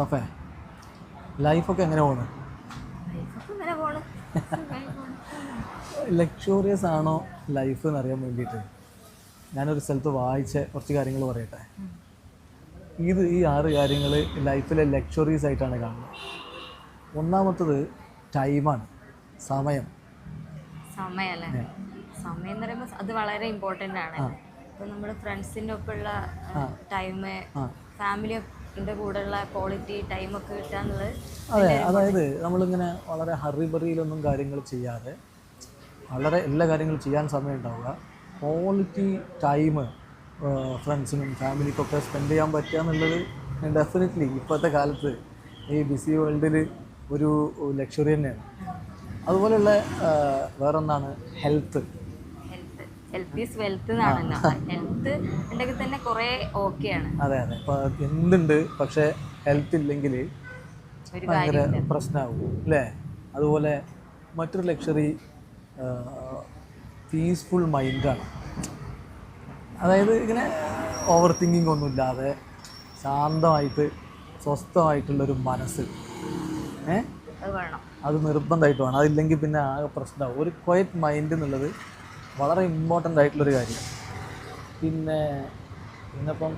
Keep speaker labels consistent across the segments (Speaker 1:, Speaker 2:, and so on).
Speaker 1: സഫേ ലൈഫൊക്കെ എങ്ങനെ പോണ്. ലക്ഷൂറിയസ് ആണോ ലൈഫ് എന്നറിയാൻ വേണ്ടിയിട്ട്? ഞാനൊരു സ്ഥലത്ത് വായിച്ച കുറച്ച് കാര്യങ്ങൾ പറയട്ടെ. ഇത് ഈ ആറ് കാര്യങ്ങൾ ലൈഫിലെ ലക്ഷറീസ് ആയിട്ടാണ് കാണുന്നത്. ഒന്നാമത്തത് ടൈമാണ് സമയം.
Speaker 2: സമയല്ലേ? സമയം എന്ന് പറയുമ്പോൾ അത് വളരെ ഇമ്പോർട്ടന്റ് ആണ്. ഇപ്പം നമ്മുടെ ഫ്രണ്ട്സിന്റെ ഒപ്പമുള്ള ടൈം ഫാമിലിയുടെ കൂടെയുള്ള ക്വാളിറ്റി ടൈം ഒക്കെ കിട്ടുക എന്നുള്ളത്
Speaker 1: അതെ അതായത് നമ്മളിങ്ങനെ വളരെ ഹറിബറിയിലൊന്നും കാര്യങ്ങൾ ചെയ്യാതെ വളരെ എല്ലാ കാര്യങ്ങളും ചെയ്യാൻ സമയം ഉണ്ടാവുക. ക്വാളിറ്റി ടൈം ഫ്രണ്ട്സിനും ഫാമിലിക്കൊക്കെ സ്പെൻഡ് ചെയ്യാൻ പറ്റുക എന്നുള്ളത് ഡെഫിനറ്റ്ലി ഇപ്പോഴത്തെ കാലത്ത് ഈ ബിസി വേൾഡിൽ ഒരു ലക്ഷറി തന്നെയാണ്. അതുപോലെയുള്ള വേറൊന്നാണ് ഹെൽത്ത്
Speaker 2: ഹെൽത്ത് ഈസ് വെൽത്ത് എന്നാണല്ലോ. ഹെൽത്ത് ഉണ്ടെങ്കിൽ തന്നെ കുറേ ഓക്കെയാണ്
Speaker 1: അതെ അതെ. എന്തുണ്ട്? പക്ഷെ ഹെൽത്ത് ഇല്ലെങ്കിൽ ഭയങ്കര പ്രശ്നമാകും അല്ലേ? അതുപോലെ മറ്റൊരു ലക്ഷറി പീസ്ഫുൾ മൈൻഡാണ് അതായത് ഇങ്ങനെ ഓവർ തിങ്കിങ് ഒന്നുമില്ലാതെ ശാന്തമായിട്ട് സ്വസ്ഥമായിട്ടുള്ളൊരു മനസ്സ്. ഏ?
Speaker 2: അത്
Speaker 1: നിർബന്ധമായിട്ട് വേണം. അതില്ലെങ്കിൽ പിന്നെ ആകെ പ്രശ്നമാകും ഒരു ക്വയറ്റ് മൈൻഡ് എന്നുള്ളത് വളരെ ഇമ്പോർട്ടന്റ് ആയിട്ടുള്ളൊരു കാര്യം. പിന്നെ ഇന്നിപ്പം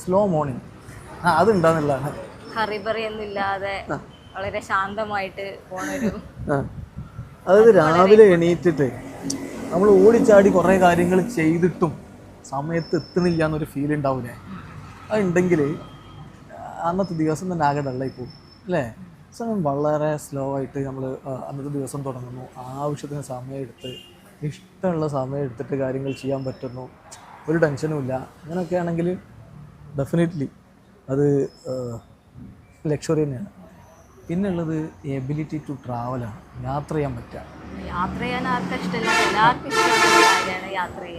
Speaker 1: സ്ലോ മോർണിംഗ് ആ അതുണ്ടാന്നുള്ളതാണ്
Speaker 2: ഹറിബറി ഒന്നും ഇല്ലാതെ വളരെ ശാന്തമായിട്ട് പോണൊരു.
Speaker 1: അതായത് രാവിലെ എണീറ്റിട്ട് നമ്മൾ ഓടിച്ചാടി കുറേ കാര്യങ്ങൾ ചെയ്തിട്ടും സമയത്ത് എത്തണില്ല എന്നൊരു ഫീൽ ഉണ്ടാവില്ലേ അതുണ്ടെങ്കിൽ അന്നത്തെ ദിവസം തന്നെ ആകെ ഡള്ളായി പോകും അല്ലേ? സമയം വളരെ സ്ലോ ആയിട്ട് നമ്മൾ അന്നത്തെ ദിവസം തുടങ്ങുന്നു. ആവശ്യത്തിന് സമയം എടുത്ത് ഇഷ്ടമുള്ള സമയം എടുത്തിട്ട് കാര്യങ്ങൾ ചെയ്യാൻ പറ്റുന്നു. ഒരു ടെൻഷനും ഇല്ല. അങ്ങനെയൊക്കെ ആണെങ്കിൽ ഡെഫിനറ്റ്ലി അത് ലക്ഷറി തന്നെയാണ്. പിന്നുള്ളത് എബിലിറ്റി ടു ട്രാവലാണ് യാത്ര ചെയ്യാൻ പറ്റുക.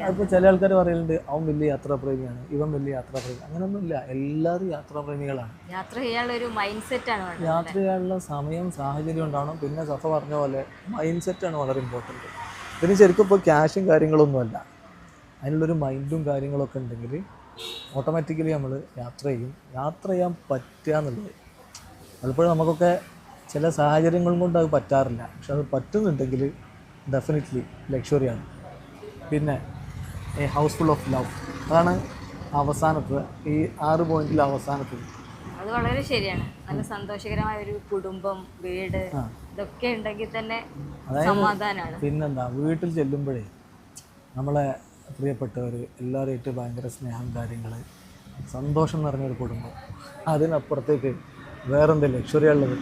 Speaker 1: അതിപ്പോൾ ചില ആൾക്കാർ പറയുന്നുണ്ട് അവൻ വലിയ യാത്രാപ്രേമിയാണ് ഇവൻ വലിയ യാത്രാപ്രേമി. അങ്ങനെയൊന്നുമില്ല എല്ലാവരും യാത്രാപ്രേമികളാണ്.
Speaker 2: യാത്ര ചെയ്യാനുള്ള ഒരു മൈൻഡ് സെറ്റ് ആണ് വേണ്ടത്
Speaker 1: യാത്ര ചെയ്യാനുള്ള സമയം സാഹചര്യം ഉണ്ടാവണം. പിന്നെ സഫ പറഞ്ഞ പോലെ മൈൻഡ് സെറ്റാണ് വളരെ ഇമ്പോർട്ടന്റ് ഇതിന് ശരിക്കും ഇപ്പോൾ ക്യാഷും കാര്യങ്ങളൊന്നുമല്ല. അതിനുള്ളൊരു മൈൻഡും കാര്യങ്ങളൊക്കെ ഉണ്ടെങ്കിൽ ഓട്ടോമാറ്റിക്കലി നമ്മൾ യാത്ര ചെയ്യും. യാത്ര ചെയ്യാൻ പറ്റുക എന്നുള്ളത്. പലപ്പോഴും നമുക്കൊക്കെ ചില സാഹചര്യങ്ങളും കൊണ്ട് അത് പറ്റാറില്ല. പക്ഷെ അത് പറ്റുന്നുണ്ടെങ്കിൽ ഡെഫിനറ്റ്ലി ലക്ഷറിയാണ് പിന്നെ a house full of love അതാണ് അവസാനത്ത് ഈ ആറ് പോയിന്റിൽ അവസാനത്തത്
Speaker 2: അത് വളരെ ശരിയാണ്. നല്ല സന്തോഷകരമായ ഒരു കുടുംബം വീട് ഇതൊക്കെ ഉണ്ടെങ്കിൽ തന്നെ സമാധാനമാണ്.
Speaker 1: പിന്നെന്താ വീട്ടിൽ ചെല്ലുമ്പോഴേ നമ്മളെ പ്രിയപ്പെട്ടവർ എല്ലാവരുമായിട്ട് ഭയങ്കര സ്നേഹം കാര്യങ്ങൾ സന്തോഷം നിറഞ്ഞൊരു കുടുംബം. അതിനപ്പുറത്തേക്ക് വേറെന്ത് ലക്ഷറിയുള്ളത്